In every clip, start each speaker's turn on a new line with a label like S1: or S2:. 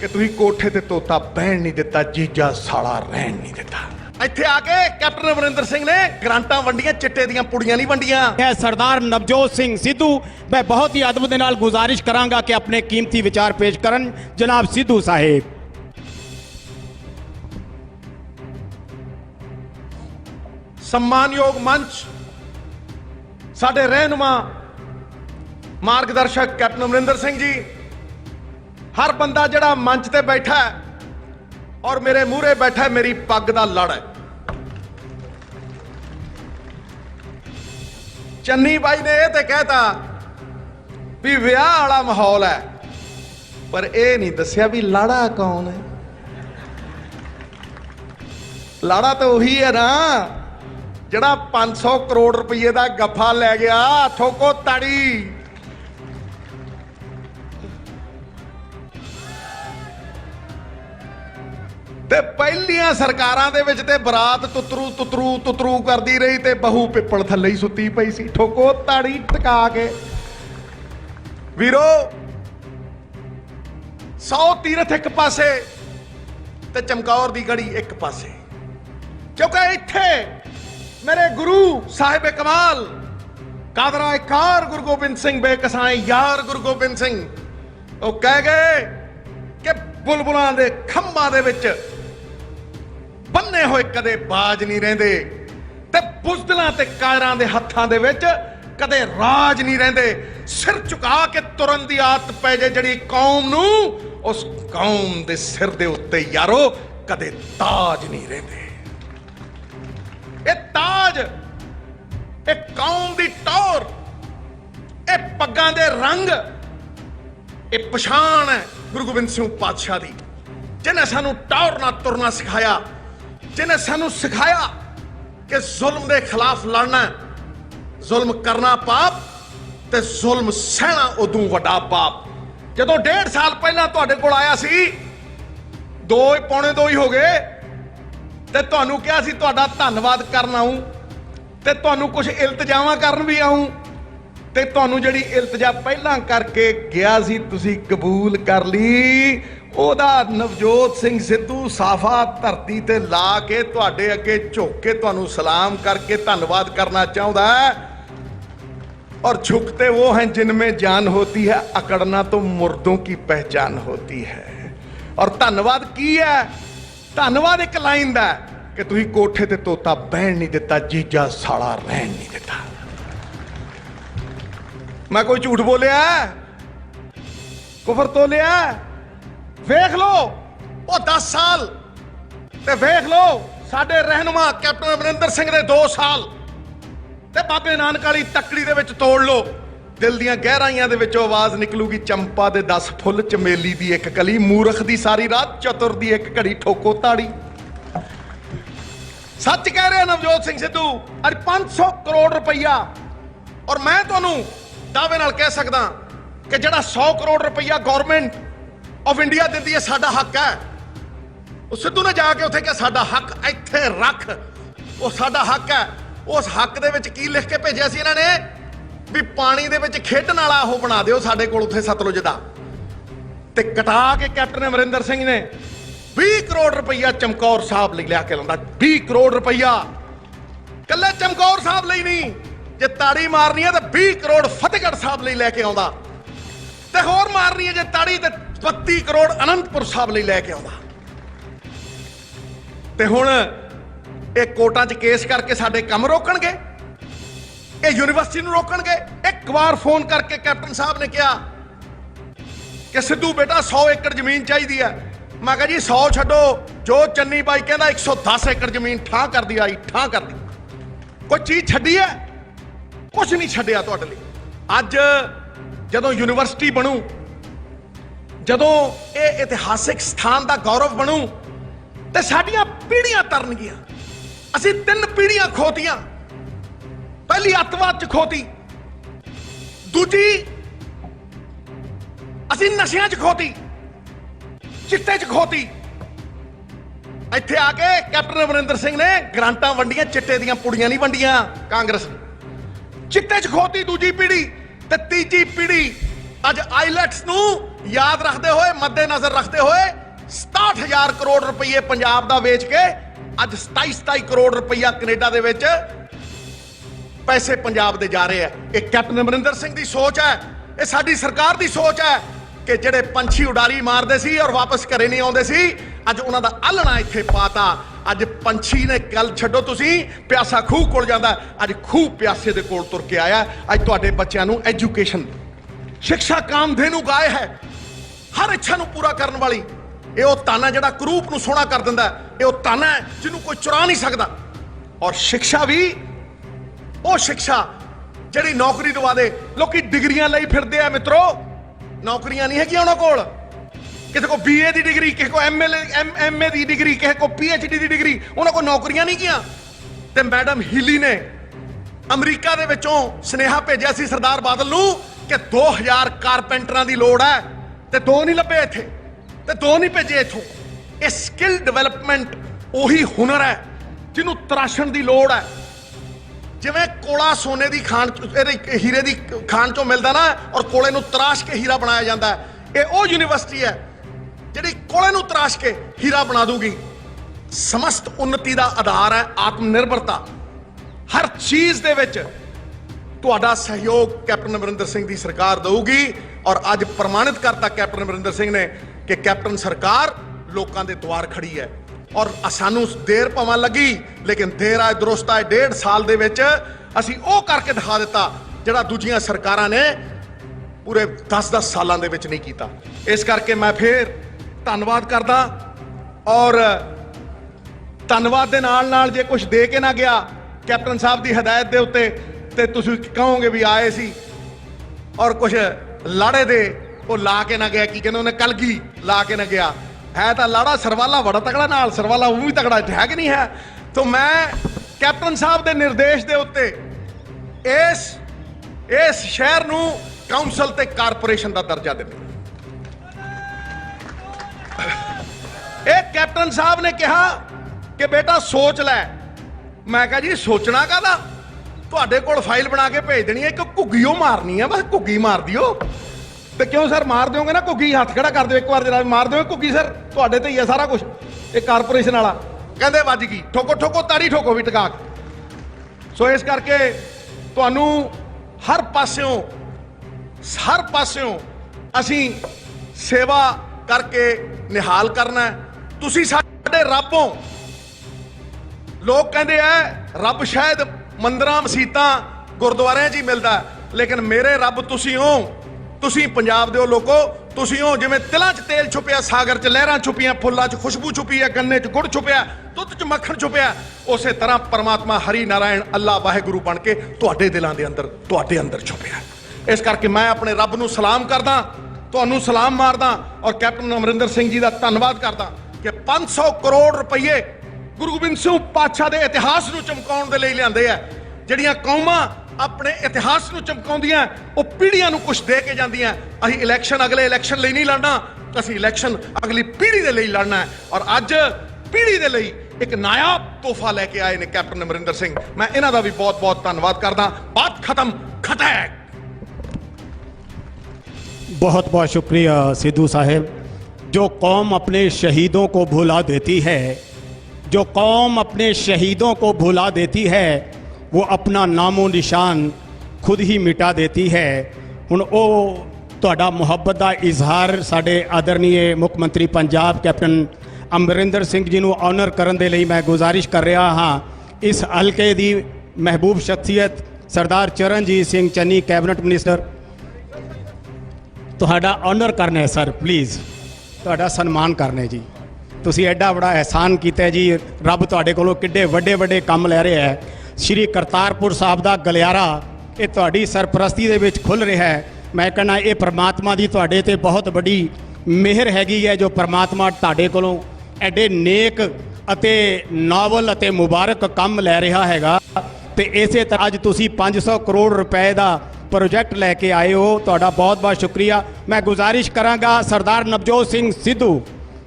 S1: ਕਿ ਤੁਸੀਂ ਕੋਠੇ ਤੇ ਤੋਤਾ ਬਹਿਣ ਨਹੀਂ ਦਿੱਤਾ ਜੀਜਾ ਸਾਲਾ ਰਹਿਣ ਨਹੀਂ ਦਿੱਤਾ। ਇੱਥੇ ਆ ਕੇ ਕੈਪਟਨ ਅਮਰਿੰਦਰ ਸਿੰਘ ਨੇ ਗ੍ਰਾਂਟਾਂ ਵੰਡੀਆਂ ਚਿੱਟੇ ਦੀਆਂ ਪੁੜੀਆਂ ਨਹੀਂ ਵੰਡੀਆਂ।
S2: ਹੈ ਸਰਦਾਰ ਨਵਜੋਤ ਸਿੰਘ ਸਿੱਧੂ ਮੈਂ ਬਹੁਤ ਹੀ ਅਦਬ ਦੇ ਨਾਲ ਗੁਜ਼ਾਰਿਸ਼ ਕਰਾਂਗਾ ਕਿ ਆਪਣੇ ਕੀਮਤੀ ਵਿਚਾਰ ਪੇਸ਼ ਕਰਨ ਜਨਾਬ ਸਿੱਧੂ ਸਾਹਿਬ।
S1: ਸਨਮਾਨਯੋਗ ਮੰਚ ਸਾਡੇ ਰਹਿਨੁਮਾ ਮਾਰਗਦਰਸ਼ਕ ਕੈਪਟਨ ਅਮਰਿੰਦਰ ਸਿੰਘ ਜੀ ਹਰ ਬੰਦਾ ਜਿਹੜਾ ਮੰਚ ਤੇ ਬੈਠਾ ਹੈ ਔਰ ਮੇਰੇ ਮੂਹਰੇ ਬੈਠਾ ਮੇਰੀ ਪੱਗ ਦਾ ਲੜ ਹੈ। ਚੰਨੀ ਬਾਈ ਨੇ ਇਹ ਤੇ ਕਹਿਤਾ ਵੀ ਵਿਆਹ ਵਾਲਾ ਮਾਹੌਲ ਹੈ, ਪਰ ਇਹ ਨਹੀਂ ਦੱਸਿਆ ਵੀ ਲਾੜਾ ਕੌਣ ਹੈ। ਲਾੜਾ ਤਾਂ ਉਹੀ ਹੈ ਨਾ, ਜਿਹੜਾ 500 ਕਰੋੜ ਰੁਪਏ ਦਾ ਗੱਫਾ ਲੈ ਗਿਆ ਠੋਕੋ ਤਾੜੀ। ਤੇ ਪਹਿਲੀਆਂ ਸਰਕਾਰਾਂ ਦੇ ਵਿੱਚ ਤੇ ਬਰਾਤ ਤੁਤਰੂ ਤੁਤਰੂ ਤੁਤਰੂ ਕਰਦੀ ਰਹੀ ਤੇ ਬਹੂ ਪਿੱਪਲ ਥੱਲੇ ਹੀ ਸੁੱਤੀ ਪਈ ਸੀ। ਠੋਕੋ, ਤਾੜੀ ਟਕਾ ਕੇ। ਵੀਰੋ, ਸੌ ਤੀਰਥ ਇੱਕ ਪਾਸੇ ਤੇ ਚਮਕੌਰ ਦੀ ਗੜੀ ਇੱਕ ਪਾਸੇ। ਕਿਉਂਕਿ ਇੱਥੇ ਮੇਰੇ ਗੁਰੂ ਸਾਹਿਬ ਕਮਾਲ, ਕਾਦਰਾ ਇਕਾਰ ਗੁਰੂ ਗੋਬਿੰਦ ਸਿੰਘ ਬੇਕਸਾਏ ਯਾਰ ਗੁਰੂ ਗੋਬਿੰਦ ਸਿੰਘ, ਉਹ ਕਹਿ ਗਏ ਕਿ ਬੁਲਬੁਲਾਂ ਦੇ ਖੰਭਾਂ ਦੇ ਵਿੱਚ ਬੰਨੇ ਹੋਏ ਕਦੇ ਬਾਜ ਨਹੀਂ ਰਹਿੰਦੇ ਤੇ ਬੁਜ਼ਦਲਾਂ ਤੇ ਕਾਇਰਾਂ ਦੇ ਹੱਥਾਂ ਦੇ ਵਿੱਚ ਕਦੇ ਰਾਜ ਨਹੀਂ ਰਹਿੰਦੇ। ਸਿਰ ਝੁਕਾ ਕੇ ਤੁਰਨ ਦੀ ਆਦਤ ਪੈ ਜੇ ਜਿਹੜੀ ਕੌਮ ਨੂੰ, ਉਸ ਕੌਮ ਦੇ ਸਿਰ ਦੇ ਉੱਤੇ ਯਾਰੋ ਕਦੇ ਤਾਜ ਨਹੀਂ ਰਹਿੰਦੇ। ਇਹ ਤਾਜ, ਇਹ ਕੌਮ ਦੀ ਟੌਰ, ਇਹ ਪੱਗਾਂ ਦੇ ਰੰਗ, ਇਹ ਪਛਾਣ ਹੈ ਗੁਰੂ ਗੋਬਿੰਦ ਸਿੰਘ ਪਾਤਸ਼ਾਹ ਦੀ, ਜਿਹਨੇ ਸਾਨੂੰ ਟੌਰ ਨਾਲ ਤੁਰਨਾ ਸਿਖਾਇਆ। ਜਿਹਨੇ ਸਾਨੂੰ ਸਿਖਾਇਆ ਕਿ ਜ਼ੁਲਮ ਦੇ ਖਿਲਾਫ ਲੜਨਾ ਜ਼ੁਲਮ ਕਰਨਾ ਪਾਪ ਤੇ ਜ਼ੁਲਮ ਸਹਿਣਾ ਉਦੋਂ ਵੱਡਾ ਪਾਪ। ਜਦੋਂ ਡੇਢ ਸਾਲ ਪਹਿਲਾਂ ਤੁਹਾਡੇ ਕੋਲ ਆਇਆ ਸੀ, ਦੋ ਹੀ ਪੌਣੇ ਦੋ ਹੀ ਹੋ ਗਏ, ਤੇ ਤੁਹਾਨੂੰ ਕਿਹਾ ਸੀ ਤੁਹਾਡਾ ਧੰਨਵਾਦ ਕਰਨ ਆਉਂ ਤੇ ਤੁਹਾਨੂੰ ਕੁਝ ਇਲਤਜਾਵਾਂ ਕਰਨ ਵੀ ਆਉਂ ਤੇ ਤੁਹਾਨੂੰ ਜਿਹੜੀ ਇਲਤਜਾ ਪਹਿਲਾਂ ਕਰਕੇ ਗਿਆ ਸੀ, ਤੁਸੀਂ ਕਬੂਲ ਕਰ ਲਈ। ਉਹਦਾ ਨਵਜੋਤ ਸਿੰਘ ਸਿੱਧੂ ਸਾਫਾ ਧਰਤੀ ਤੇ ਲਾ ਕੇ ਤੁਹਾਡੇ ਅੱਗੇ ਝੁੱਕ ਕੇ ਤੁਹਾਨੂੰ ਸਲਾਮ ਕਰਕੇ ਧੰਨਵਾਦ ਕਰਨਾ ਚਾਹੁੰਦਾ ਹੈ और झुकते वो हैं जिनमें जान होती है अकड़ना तो मुर्दों की पहचान होती है ਔਰ ਧੰਨਵਾਦ ਕੀ ਹੈ ਧੰਨਵਾਦ ਇੱਕ ਲਾਈਨ ਦਾ ਹੈ ਕਿ ਤੁਸੀਂ ਕੋਠੇ ਤੇ ਤੋਤਾ ਬਹਿਣ ਨਹੀਂ ਦਿੱਤਾ ਜੀਜਾ ਸਾਲਾ ਰਹਿਣ ਨਹੀਂ ਦਿੱਤਾ ਮੈਂ ਕੋਈ ਝੂਠ ਬੋਲਿਆ ਕੁਫਰ ਤੋਲਿਆ ਵੇਖ ਲਓ, ਉਹ 10 ਸਾਲ। ਤੇ ਵੇਖ ਲਓ, ਸਾਡੇ ਰਹਿਨੁਮਾ ਕੈਪਟਨ ਅਮਰਿੰਦਰ ਸਿੰਘ ਦੇ 2 ਸਾਲ। ਤੇ ਬਾਬੇ ਨਾਨਕ ਵਾਲੀ ਤੱਕੜੀ ਦੇ ਵਿੱਚ ਤੋੜ ਲੋ ਦਿਲ ਦੀਆਂ ਗਹਿਰਾਈਆਂ ਦੇ ਵਿੱਚੋਂ ਆਵਾਜ਼ ਨਿਕਲੂਗੀ, ਚੰਪਾ ਦੇ 10 ਫੁੱਲ, ਚਮੇਲੀ ਦੀ ਇੱਕ ਕਲੀ, ਮੂਰਖ ਦੀ ਸਾਰੀ ਰਾਤ, ਚਤੁਰ ਦੀ ਇੱਕ ਘੜੀ, ਠੋਕੋ ਤਾੜੀ। ਸੱਚ ਕਹਿ ਰਿਹਾ ਨਵਜੋਤ ਸਿੰਘ ਸਿੱਧੂ, ਅੱਜ 500 ਕਰੋੜ ਰੁਪਈਆ। ਔਰ ਮੈਂ ਤੁਹਾਨੂੰ ਦਾਅਵੇ ਨਾਲ ਕਹਿ ਸਕਦਾ ਕਿ ਜਿਹੜਾ 100 ਕਰੋੜ ਰੁਪਈਆ ਗਵਰਨਮੈਂਟ ਆਫ ਇੰਡੀਆ ਦਿੰਦੀ ਹੈ ਸਾਡਾ ਹੱਕ ਹੈ। ਉਹ ਸਿੱਧੂ ਨੇ ਜਾ ਕੇ ਉੱਥੇ ਕਿਹਾ, ਸਾਡਾ ਹੱਕ ਇੱਥੇ ਰੱਖ। ਉਹ ਸਾਡਾ ਹੱਕ ਹੈ। ਉਸ ਹੱਕ ਦੇ ਵਿੱਚ ਕੀ ਲਿਖ ਕੇ ਭੇਜਿਆ ਸੀ ਇਹਨਾਂ ਨੇ? ਵੀ ਪਾਣੀ ਦੇ ਵਿੱਚ ਖੇਡਣ ਵਾਲਾ ਉਹ ਬਣਾ ਦਿਓ ਸਾਡੇ ਕੋਲ ਉੱਥੇ ਸਤਲੁਜ ਦਾ। ਤੇ ਕਟਾ ਕੇ ਕੈਪਟਨ ਅਮਰਿੰਦਰ ਸਿੰਘ ਨੇ 20 ਕਰੋੜ ਰੁਪਈਆ ਚਮਕੌਰ ਸਾਹਿਬ ਲਈ ਲਿਆ ਕੇ ਲਾਂਦਾ 20 ਕਰੋੜ ਰੁਪਈਆ। ਕੱਲੇ ਚਮਕੌਰ ਸਾਹਿਬ ਲਈ ਨਹੀਂ, ਜੇ ਤਾੜੀ ਮਾਰਨੀ ਹੈ ਤਾਂ 20 ਕਰੋੜ ਫਤਿਹਗੜ੍ਹ ਸਾਹਿਬ ਲਈ ਲੈ ਕੇ ਆਉਂਦਾ। ਤੇ ਹੋਰ ਮਾਰਨੀ ਹੈ ਜੇ ਤਾੜੀ ਤੇ 32 ਕਰੋੜ ਅਨੰਦਪੁਰ ਸਾਹਿਬ ਲਈ ਲੈ ਕੇ ਆਉਂਦਾ। ਤੇ ਹੁਣ ਇਹ ਕੋਰਟਾਂ 'ਚ ਕੇਸ ਕਰਕੇ ਸਾਡੇ ਕੰਮ ਰੋਕਣਗੇ? ਇਹ ਯੂਨੀਵਰਸਿਟੀ ਨੂੰ ਰੋਕਣਗੇ? ਇੱਕ ਵਾਰ ਫੋਨ ਕਰਕੇ ਕੈਪਟਨ ਸਾਹਿਬ ਨੇ ਕਿਹਾ ਕਿ ਸਿੱਧੂ ਬੇਟਾ 100 ਏਕੜ ਜ਼ਮੀਨ ਚਾਹੀਦੀ ਹੈ। ਮੈਂ ਕਿਹਾ ਜੀ 100 ਛੱਡੋ। ਜੋ ਚੰਨੀ ਬਾਈ ਕਹਿੰਦਾ 110 ਏਕੜ ਜ਼ਮੀਨ ਠਾਂ ਕਰਦੀ ਆਈ ਠਾਂ ਕਰਦੀ। ਕੋਈ ਚੀਜ਼ ਛੱਡੀ ਹੈ? ਕੁਝ ਨਹੀਂ ਛੱਡਿਆ ਤੁਹਾਡੇ ਲਈ। ਅੱਜ ਜਦੋਂ ਯੂਨੀਵਰਸਿਟੀ ਬਣੂ ਜਦੋਂ ਇਹ ਇਤਿਹਾਸਿਕ ਸਥਾਨ ਦਾ ਗੌਰਵ ਬਣੂ, ਤੇ ਸਾਡੀਆਂ ਪੀੜ੍ਹੀਆਂ ਤਰਨਗੀਆਂ। ਅਸੀਂ ਤਿੰਨ ਪੀੜ੍ਹੀਆਂ ਖੋਤੀਆਂ। ਪਹਿਲੀ ਅੱਤਵਾਦ ਚ ਖੋਤੀ। ਦੂਜੀ, ਅਸੀਂ ਨਸ਼ਿਆਂ ਚ ਖੋਤੀ। ਚਿੱਟੇ ਚ ਖੋਤੀ। ਇੱਥੇ ਆ ਕੇ ਕੈਪਟਨ ਅਮਰਿੰਦਰ ਸਿੰਘ ਨੇ ਗ੍ਰਾਂਟਾਂ ਵੰਡੀਆਂ, ਚਿੱਟੇ ਦੀਆਂ ਪੁੜੀਆਂ ਨਹੀਂ ਵੰਡੀਆਂ ਕਾਂਗਰਸ ਚਿੱਟੇ ਚ ਖੋਤੀ ਦੂਜੀ ਪੀੜ੍ਹੀ, ਤੇ ਤੀਜੀ ਪੀੜ੍ਹੀ ਅੱਜ ਆਈਲੈਟਸ ਨੂੰ ਯਾਦ ਰੱਖਦੇ ਹੋਏ ਮੱਦੇ ਨਜ਼ਰ ਰੱਖਦੇ ਹੋਏ 67000 ਕਰੋੜ ਰੁਪਏ ਪੰਜਾਬ ਦਾ ਵੇਚ ਕੇ ਅੱਜ 27 27 ਕਰੋੜ ਰੁਪਈਆ ਕੈਨੇਡਾ ਦੇ ਵਿੱਚ ਪੈਸੇ ਪੰਜਾਬ ਦੇ ਜਾ ਰਹੇ ਆ। ਇਹ ਕੈਪਟਨ ਅਮਰਿੰਦਰ ਸਿੰਘ ਦੀ ਸੋਚ ਹੈ, ਇਹ ਸਾਡੀ ਸਰਕਾਰ ਦੀ ਸੋਚ ਹੈ ਕਿ ਜਿਹੜੇ ਪੰਛੀ ਉਡਾਰੀ ਮਾਰਦੇ ਸੀ ਔਰ ਵਾਪਸ ਘਰੇ ਨਹੀਂ ਆਉਂਦੇ ਸੀ, ਅੱਜ ਉਹਨਾਂ ਦਾ ਆਲਣਾ ਇੱਥੇ ਪਾਤਾ। ਅੱਜ ਪੰਛੀ ਨੇ ਗੱਲ ਛੱਡੋ ਤੁਸੀਂ, ਪਿਆਸਾ ਖੂਹ ਕੋਲ ਜਾਂਦਾ ਅੱਜ ਖੂਹ ਪਿਆਸੇ ਦੇ ਕੋਲ ਤੁਰ ਕੇ ਆਇਆ ਅੱਜ ਤੁਹਾਡੇ ਬੱਚਿਆਂ ਨੂੰ ਐਜੂਕੇਸ਼ਨ ਸਿੱਖਿਆ ਕਾਮਧੇਨੂ ਗਾਏ ਹੈ। ਹਰ ਇੱਛਾ ਨੂੰ ਪੂਰਾ ਕਰਨ ਵਾਲੀ। ਇਹ ਉਹ ਤਾਨਾ ਜਿਹੜਾ ਕਰੂਪ ਨੂੰ ਸੋਹਣਾ ਕਰ ਦਿੰਦਾ ਇਹ ਉਹ ਤਾਨਾ ਹੈ ਜਿਹਨੂੰ ਕੋਈ ਚੁਰਾ ਨਹੀਂ ਸਕਦਾ। ਔਰ ਸਿੱਖਿਆ ਵੀ ਉਹ ਸਿੱਖਿਆ ਜਿਹੜੀ ਨੌਕਰੀ ਦਵਾ ਦੇ। ਲੋਕੀ ਡਿਗਰੀਆਂ ਲਈ ਫਿਰਦੇ ਆ ਮਿੱਤਰੋ। ਨੌਕਰੀਆਂ ਨਹੀਂ ਹੈਗੀਆਂ ਉਹਨਾਂ ਕੋਲ। ਕਿਸੇ ਕੋ ਬੀਏ ਦੀ ਡਿਗਰੀ, ਕਿਸੇ ਕੋ ਐਮਐਲ ਐਮਏ ਦੀ ਡਿਗਰੀ, ਕਿਸੇ ਕੋ ਪੀਐਚਡੀ ਦੀ ਡਿਗਰੀ, ਉਹਨਾਂ ਕੋਲ ਨੌਕਰੀਆਂ ਨਹੀਂ ਗਿਆ। ਤੇ ਮੈਡਮ ਹਿਲੀ ਨੇ ਅਮਰੀਕਾ ਦੇ ਵਿੱਚੋਂ ਸੁਨੇਹਾ ਭੇਜਿਆ ਸੀ ਸਰਦਾਰ ਬਾਦਲ ਨੂੰ ਕਿ 2000 ਕਾਰਪੈਂਟਰਾਂ ਦੀ ਲੋੜ ਹੈ। ਤੇ ਦੋ ਨਹੀਂ ਲੱਭੇ ਇੱਥੇ, ਤੇ ਦੋ ਨਹੀਂ ਭੇਜੇ ਇੱਥੋਂ। ਇਹ ਸਕਿੱਲ ਡਿਵੈਲਪਮੈਂਟ ਉਹੀ ਹੁਨਰ ਹੈ, ਜਿਹਨੂੰ ਤਰਾਸ਼ਣ ਦੀ ਲੋੜ ਹੈ। ਜਿਵੇਂ ਕੋਲਾ ਸੋਨੇ ਦੀ ਖਾਨ ਇਹਦੇ ਹੀਰੇ ਦੀ ਖਾਨ ਚੋਂ ਮਿਲਦਾ ਨਾ, ਔਰ ਕੋਲੇ ਨੂੰ ਤਰਾਸ਼ ਕੇ ਹੀਰਾ ਬਣਾਇਆ ਜਾਂਦਾ ਹੈ। ਇਹ ਉਹ ਯੂਨੀਵਰਸਿਟੀ ਹੈ, ਜਿਹੜੀ ਕੋਲੇ ਨੂੰ ਤਰਾਸ਼ ਕੇ ਹੀਰਾ ਬਣਾ ਦੂਗੀ ਸਮਸਤ ਉન્નਤੀ ਦਾ ਆਧਾਰ ਹੈ ਆਤਮ ਨਿਰਭਰਤਾ ਹਰ ਚੀਜ਼ ਦੇ ਵਿੱਚ ਤੁਹਾਡਾ ਸਹਿਯੋਗ ਕੈਪਟਨ ਅਮਰਿੰਦਰ ਸਿੰਘ ਦੀ ਸਰਕਾਰ ਦੇਊਗੀ। ਔਰ ਅੱਜ ਪ੍ਰਮਾਣਿਤ ਕਰਤਾ ਕੈਪਟਨ ਅਮਰਿੰਦਰ ਸਿੰਘ ਨੇ ਕਿ ਕੈਪਟਨ ਸਰਕਾਰ ਲੋਕਾਂ ਦੇ ਦੁਆਰ ਖੜੀ ਹੈ। ਔਰ ਸਾਨੂੰ ਦੇਰ ਭਾਵੇਂ ਲੱਗੀ, ਲੇਕਿਨ ਦੇਰ ਆਏ ਦਰੁਸਤ ਆਏ ਡੇਢ ਸਾਲ ਦੇ ਵਿੱਚ ਅਸੀਂ ਉਹ ਕਰਕੇ ਦਿਖਾ ਦਿੱਤਾ ਜਿਹੜਾ ਦੂਜੀਆਂ ਸਰਕਾਰਾਂ ਨੇ ਪੂਰੇ 10-10 ਸਾਲਾਂ ਦੇ ਵਿੱਚ ਨਹੀਂ ਕੀਤਾ। ਇਸ ਕਰਕੇ ਮੈਂ ਫੇਰ ਧੰਨਵਾਦ ਕਰਦਾ ਔਰ ਧੰਨਵਾਦ ਦੇ ਨਾਲ ਨਾਲ ਜੇ ਕੁਝ ਦੇ ਕੇ ਨਾ ਗਿਆ ਕੈਪਟਨ ਸਾਹਿਬ ਦੀ ਹਦਾਇਤ ਦੇ ਉੱਤੇ, ਤੇ ਤੁਸੀਂ ਕਹੋਗੇ ਵੀ ਆਏ ਸੀ। ਔਰ ਕੁਝ ਲਾੜੇ ਦੇ। ਉਹ ਲਾ ਕੇ ਨਾ ਗਿਆ, ਕੀ ਕਹਿੰਦੇ ਉਹਨੇ? ਕਲਗੀ। ਲਾ ਕੇ ਨਾ ਗਿਆ। ਹੈ ਤਾਂ ਲਾੜਾ ਸਰਵਾਲਾ ਬੜਾ ਤਕੜਾ ਨਾਲ, ਸਰਵਾਲਾ ਉਹ ਵੀ ਤਕੜਾ ਹੈ ਕਿ ਨਹੀਂ ਹੈ? ਤਾਂ ਮੈਂ ਕੈਪਟਨ ਸਾਹਿਬ ਦੇ ਨਿਰਦੇਸ਼ ਦੇ ਉੱਤੇ ਇਸ ਇਸ ਸ਼ਹਿਰ ਨੂੰ ਕਾਉਂਸਲ ਤੇ ਕਾਰਪੋਰੇਸ਼ਨ ਦਾ ਦਰਜਾ ਦਿੱਤਾ ਇਹ ਕੈਪਟਨ ਸਾਹਿਬ ਨੇ ਕਿਹਾ ਕਿ ਬੇਟਾ ਸੋਚ ਲੈ। ਮੈਂ ਕਿਹਾ ਜੀ, ਸੋਚਣਾ ਕਾਹਦਾ? ਤੁਹਾਡੇ ਕੋਲ ਫਾਈਲ ਬਣਾ ਕੇ ਭੇਜ ਦੇਣੀ ਹੈ, ਇੱਕ ਘੁੱਗੀਓ ਮਾਰਨੀ ਹੈ, ਬਸ ਘੁੱਗੀ ਮਾਰ ਦਿਓ। ਤੇ ਕਿਉਂ ਸਰ, ਮਾਰ ਦਿਓਗੇ ਨਾ, ਘੁੱਗੀ ਹੱਥ ਖੜਾ ਕਰ ਦਿਓ ਇੱਕ ਵਾਰ ਜਰਾ, ਮਾਰ ਦਿਓ ਘੁੱਗੀ ਸਰ? ਤੁਹਾਡੇ ਤੇ ਹੀ ਹੈ ਸਾਰਾ ਕੁਝ ਇਹ ਕਾਰਪੋਰੇਸ਼ਨ ਵਾਲਾ। ਕਹਿੰਦੇ ਵੱਜ ਗਈ ਠੋਕੋ ਠੋਕੋ, ਤਾੜੀ ਠੋਕੋ ਵੀ ਟਕਾ ਸੋ ਇਸ ਕਰਕੇ ਤੁਹਾਨੂੰ ਹਰ ਪਾਸਿਓਂ ਹਰ ਪਾਸਿਓਂ ਅਸੀਂ ਸੇਵਾ ਕਰਕੇ ਨਿਹਾਲ ਕਰਨਾ ਤੁਸੀਂ ਸਾਡੇ ਰੱਬ ਹੋ। ਲੋਕ ਕਹਿੰਦੇ ਆ, ਰੱਬ ਸ਼ਾਇਦ ਮੰਦਰਾਂ ਮਸੀਤਾਂ ਗੁਰਦੁਆਰਿਆਂ 'ਚ ਹੀ ਮਿਲਦਾ ਲੇਕਿਨ ਮੇਰੇ ਰੱਬ ਤੁਸੀਂ ਹੋ। ਤੁਸੀਂ ਪੰਜਾਬ ਦੇ ਹੋ ਲੋਕੋ। ਤੁਸੀਂ ਹੋ ਜਿਵੇਂ ਤਿਲਾਂ 'ਚ ਤੇਲ ਛੁਪਿਆ, ਸਾਗਰ 'ਚ ਲਹਿਰਾਂ ਛੁਪੀਆਂ, ਫੁੱਲਾਂ 'ਚ ਖੁਸ਼ਬੂ ਛੁਪੀ ਹੈ ਗੰਨੇ 'ਚ ਗੁੜ ਛੁਪਿਆ, ਦੁੱਧ 'ਚ ਮੱਖਣ ਛੁਪਿਆ। ਉਸੇ ਤਰ੍ਹਾਂ ਪਰਮਾਤਮਾ ਹਰੀ ਨਾਰਾਇਣ ਅੱਲਾ ਵਾਹਿਗੁਰੂ ਬਣ ਕੇ ਤੁਹਾਡੇ ਦਿਲਾਂ ਦੇ ਅੰਦਰ, ਤੁਹਾਡੇ ਅੰਦਰ ਛੁਪਿਆ ਇਸ ਕਰਕੇ ਮੈਂ ਆਪਣੇ ਰੱਬ ਨੂੰ ਸਲਾਮ ਕਰਦਾ, ਤੁਹਾਨੂੰ ਸਲਾਮ ਮਾਰਦਾ ਔਰ ਕੈਪਟਨ ਅਮਰਿੰਦਰ ਸਿੰਘ ਜੀ ਦਾ ਧੰਨਵਾਦ ਕਰਦਾ ਕਿ 500 ਕਰੋੜ ਰੁਪਏ ਗੁਰੂ ਗੋਬਿੰਦ ਸਿੰਘ ਪਾਤਸ਼ਾਹ ਦੇ ਇਤਿਹਾਸ ਨੂੰ ਚਮਕਾਉਣ ਦੇ ਲਈ ਲਿਆਂਦੇ ਆ ਜਿਹੜੀਆਂ ਕੌਮਾਂ ਆਪਣੇ ਇਤਿਹਾਸ ਨੂੰ ਚਮਕਾਉਂਦੀਆਂ ਉਹ ਪੀੜ੍ਹੀਆਂ ਨੂੰ ਕੁਝ ਦੇ ਕੇ ਜਾਂਦੀਆਂ ਅਸੀਂ ਇਲੈਕਸ਼ਨ ਅਗਲੇ ਇਲੈਕਸ਼ਨ ਲਈ ਨਹੀਂ ਲੜਨਾ ਅਸੀਂ ਇਲੈਕਸ਼ਨ ਅਗਲੀ ਪੀੜ੍ਹੀ ਦੇ ਲਈ ਲੜਨਾ ਹੈ ਔਰ ਅੱਜ ਪੀੜ੍ਹੀ ਦੇ ਲਈ ਇੱਕ ਨਾਇਬ ਤੋਹਫਾ ਲੈ ਕੇ ਆਏ ਨੇ ਕੈਪਟਨ ਅਮਰਿੰਦਰ ਸਿੰਘ ਮੈਂ ਇਹਨਾਂ ਦਾ ਵੀ ਬਹੁਤ ਬਹੁਤ ਧੰਨਵਾਦ ਕਰਦਾ ਬਾਤ ਖਤਮ ਖਤੈਕ
S2: बहुत बहुत शुक्रिया सिद्धू साहब जो कौम अपने शहीदों को भुला देती है जो कौम अपने शहीदों को भुला देती है वो अपना नामो निशान खुद ही मिटा देती है ਹੁਣ ਉਹ ਤੁਹਾਡਾ ਮੁਹੱਬਤ ਦਾ ਇਜ਼ਹਾਰ ਸਾਡੇ ਆਦਰਨੀਏ ਮੁੱਖ ਮੰਤਰੀ ਪੰਜਾਬ ਕੈਪਟਨ ਅਮਰਿੰਦਰ ਸਿੰਘ ਜੀ ਨੂੰ ਆਨਰ ਕਰਨ ਦੇ ਲਈ ਮੈਂ ਗੁਜ਼ਾਰਿਸ਼ ਕਰ ਰਿਹਾ ਹਾਂ ਇਸ ਹਲਕੇ ਦੀ ਮਹਿਬੂਬ ਸ਼ਖਸੀਅਤ ਸਰਦਾਰ ਚਰਨਜੀਤ ਸਿੰਘ ਚੰਨੀ ਕੈਬਨਿਟ ਮਿਨਿਸਟਰ ਤੁਹਾਡਾ ਆਨਰ ਕਰਨਾ ਹੈ ਸਰ ਪਲੀਜ਼ ਤੁਹਾਡਾ ਸਨਮਾਨ ਕਰਨਾ ਹੈ ਜੀ ਤੁਸੀਂ ਐਡਾ ਬੜਾ ਅਹਿਸਾਨ ਕੀਤਾ ਜੀ, ਰੱਬ ਤੁਹਾਡੇ ਕੋਲੋਂ ਕਿੱਡੇ ਵੱਡੇ ਵੱਡੇ ਕੰਮ ਲੈ ਰਿਹਾ ਹੈ। ਸ਼੍ਰੀ ਕਰਤਾਰਪੁਰ ਸਾਹਿਬ ਦਾ ਗਲਿਆਰਾ ਇਹ ਤੁਹਾਡੀ ਸਰਪ੍ਰਸਤੀ ਦੇ ਵਿੱਚ ਖੁੱਲ ਰਿਹਾ ਹੈ। ਮੈਂ ਕਹਿੰਦਾ ਇਹ ਪ੍ਰਮਾਤਮਾ ਦੀ ਤੁਹਾਡੇ ਤੇ ਬਹੁਤ ਵੱਡੀ ਮਿਹਰ ਹੈਗੀ ਹੈ ਜੋ ਪ੍ਰਮਾਤਮਾ ਤੁਹਾਡੇ ਕੋਲੋਂ ਐਡੇ ਨੇਕ ਅਤੇ ਨਾਵਲ ਅਤੇ ਮੁਬਾਰਕ ਕੰਮ ਲੈ ਰਿਹਾ ਹੈਗਾ। ਤੇ ਇਸੇ ਤਰ੍ਹਾਂ ਅੱਜ ਤੁਸੀਂ 500 ਕਰੋੜ ਰੁਪਏ ਦਾ ਪ੍ਰੋਜੈਕਟ ਲੈ ਕੇ ਆਏ ਹੋ। ਤੁਹਾਡਾ ਬਹੁਤ ਬਹੁਤ ਸ਼ੁਕਰੀਆ। ਮੈਂ ਗੁਜ਼ਾਰਿਸ਼ ਕਰਾਂਗਾ ਸਰਦਾਰ ਨਵਜੋਤ ਸਿੰਘ ਸਿੱਧੂ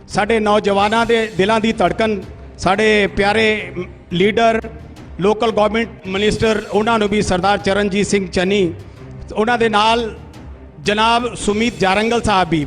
S2: ਸਾਡੇ ਨੌਜਵਾਨਾਂ ਦੇ ਦਿਲਾਂ ਦੀ ਧੜਕਨ, ਸਾਡੇ ਪਿਆਰੇ ਲੀਡਰ ਲੋਕਲ ਗਵਰਨਮੈਂਟ ਮਿਨਿਸਟਰ ਉਹਨਾਂ ਨੂੰ ਵੀ ਸਰਦਾਰ ਚਰਨਜੀਤ ਸਿੰਘ ਚੰਨੀ, ਉਹਨਾਂ ਦੇ ਨਾਲ ਜਨਾਬ ਸੁਮੀਤ ਜਾਰੰਗਲ ਸਾਹਿਬ ਵੀ।